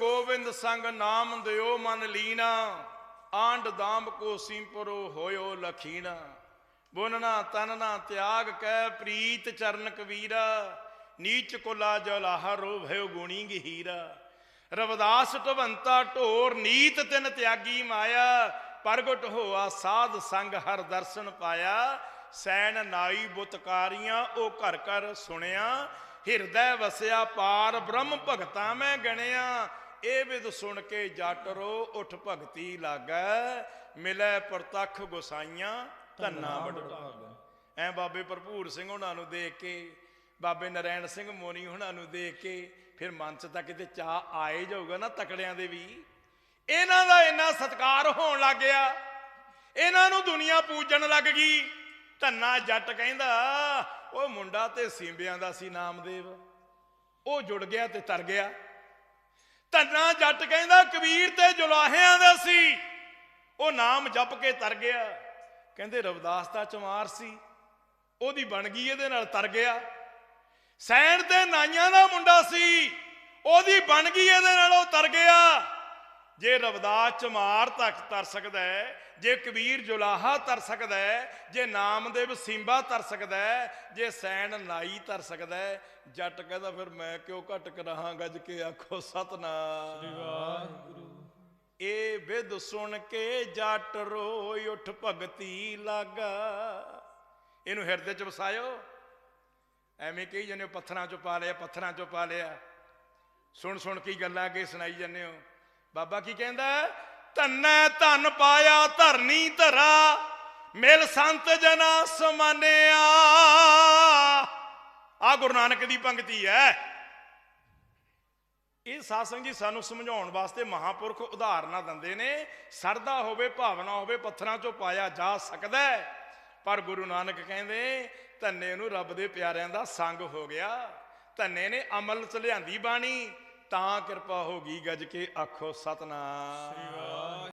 ਗੋਬਿੰਦ ਸੰਗ ਨਾਮ ਦਿਓ ਮਨ ਲੀਨਾ ਆਂਡ ਦਾਮ ਕੋ ਸਿੰਪਰੋ ਹੋਇਓ ਲਖੀਣਾ ਬੁਨਨਾ ਤਨਨਾ ਤਿਆਗ ਕੈ ਪ੍ਰੀਤ ਚਰਨ ਕਵੀਰਾ, ਨੀਚ ਕੋਲਾ ਜਲਾਹ ਰੋ ਭਇਓ ਗੁਣੀ ਗਹੀਰਾ। ਰਵਦਾਸ ਢਵੰਤਾ ਢੋਰ ਨੀਤ ਤਿਨ ਤਿਆਗੀ ਮਾਇਆ, ਪ੍ਰਗਟ ਹੋਆ ਸਾਧ ਸੰਗ ਹਰ ਦਰਸ਼ਨ ਪਾਇਆ। ਸੈਨ ਨਾਈ ਬੁਤਕਾਰੀਆਂ ਉਹ ਘਰ ਘਰ ਸੁਣਿਆ। ਹਿਰਦੈ ਵਸਿਆ ਪਾਰ ਬ੍ਰਹਮ ਭਗਤਾ ਮੈਂ ਗਣਿਆ। ਇਹ ਵਿਦ ਸੁਣ ਕੇ ਜੱਟ ਰੋ ਉਠ ਭਗਤੀ ਲਾਗੈ ਮਿਲੈ ਪ੍ਰਤੱਖ ਗੁਸਾਈਆਂ ਧੰਨਾ ਬੜਭਾਗਾ ਐ ਬਾਬੇ ਭਰਪੂਰ ਸਿੰਘ ਉਹਨਾਂ ਨੂੰ ਦੇਖ ਕੇ ਬਾਬੇ ਨਰੈਣ ਸਿੰਘ ਮੋਨੀ ਉਹਨਾਂ ਨੂੰ ਦੇਖ ਕੇ ਫਿਰ ਮਨ ਚ ਤਾਂ ਕਿਤੇ ਚਾਹ ਆਏ ਜਾਊਗਾ ਨਾ ਤਕੜਿਆਂ ਦੇ ਵੀ। ਇਹਨਾਂ ਦਾ ਇੰਨਾ ਸਤਿਕਾਰ ਹੋਣ ਲੱਗ ਗਿਆ। ਇਹਨਾਂ ਨੂੰ ਦੁਨੀਆ ਪੂਜਣ ਲੱਗ ਗਈ। ਧੰਨਾ ਜੱਟ ਕਹਿੰਦਾ ਉਹ ਮੁੰਡਾ ਤੇ ਸਿੰਬਿਆਂ ਦਾ ਸੀ ਨਾਮਦੇਵ। ਉਹ ਜੁੜ ਗਿਆ ਤੇ ਤਰ ਗਿਆ। ਧੰਨਾ ਜੱਟ ਕਹਿੰਦਾ, ਕਬੀਰ ਤੇ ਜੁਲਾਹਿਆਂ ਦਾ ਸੀ। ਉਹ ਨਾਮ ਜਪ ਕੇ ਤਰ ਗਿਆ। ਕਹਿੰਦੇ, ਰਵਦਾਸ ਦਾ ਚਮਾਰ ਸੀ। ਉਹਦੀ ਬਣ ਗਈ, ਇਹਦੇ ਨਾਲ ਤਰ ਗਿਆ। ਸੈਣ ਤੇ ਨਾਈਆਂ ਦਾ ਮੁੰਡਾ ਸੀ। ਉਹਦੀ ਬਣ ਗਈ, ਇਹਦੇ ਨਾਲ ਉਹ ਤਰ ਗਿਆ। ਜੇ ਰਵਿਦਾਸ ਚਮਾਰ ਤੱਕ ਤਰ ਸਕਦਾ ਹੈ ਜੇ ਕਬੀਰ ਜੁਲਾਹਾ ਤਰ ਸਕਦਾ ਹੈ ਜੇ ਨਾਮਦੇਵ ਸਿੰਬਾ ਤਰ ਸਕਦਾ ਹੈ ਜੇ ਸੈਣ ਨਾਈ ਤਰ ਸਕਦਾ ਹੈ ਜੱਟ ਕਹਿੰਦਾ ਫਿਰ ਮੈਂ ਕਿਉਂ ਘਟ ਕੇ ਰਹਾ ਗੱਜ ਕੇ ਆਖੋ ਸਤਨਾਮ। ਇਹ ਵਿਦ ਸੁਣ ਕੇ ਜੱਟ ਰੋਈ ਉਠ ਭਗਤੀ ਲਾਗਾ। ਇਹਨੂੰ ਹਿਰਦੇ ਚ ਵਸਾਇਓ। ਐਵੇਂ ਕਹੀ ਜਾਂਦੇ ਪੱਥਰਾਂ ਚੋਂ ਪਾ ਲਿਆ ਪੱਥਰਾਂ ਚੋਂ ਪਾ ਲਿਆ। ਸੁਣ ਸੁਣ ਕੀ ਗੱਲਾਂ ਅੱਗੇ ਸੁਣਾਈ ਜਾਂਦੇ ਹੋ। ਬਾਬਾ ਕੀ ਕਹਿੰਦਾ ਧੰਨੈ ਧਨ ਪਾਇਆ, ਧਰਨੀ ਧਰਾ, ਮਿਲ ਸੰਤ ਜਨਾ ਸਮਾਨਿਆ। ਆ ਗੁਰੂ ਨਾਨਕ ਦੀ ਪੰਕਤੀ ਹੈ। ਇਹ ਸਾਸੰਗ ਜੀ ਸਾਨੂੰ ਸਮਝਾਉਣ ਵਾਸਤੇ ਮਹਾਪੁਰਖ ਉਦਾਹਰਨਾਂ ਦਿੰਦੇ ਨੇ। ਸਰਦਾ ਹੋਵੇ, ਭਾਵਨਾ ਹੋਵੇ, ਪੱਥਰਾਂ ਚੋਂ ਪਾਇਆ ਜਾ ਸਕਦਾ ਪਰ ਗੁਰੂ ਨਾਨਕ ਕਹਿੰਦੇ, ਧੰਨੇ ਨੂੰ ਰੱਬ ਦੇ ਪਿਆਰਿਆਂ ਦਾ ਸੰਗ ਹੋ ਗਿਆ। ਧੰਨੇ ਨੇ ਅਮਲ ਚ ਲਿਆਂਦੀ ਬਾਣੀ। ਤਾਂ ਕਿਰਪਾ ਹੋ ਗਈ ਗੱਜ ਕੇ ਆਖੋ ਸਤਨਾਮ।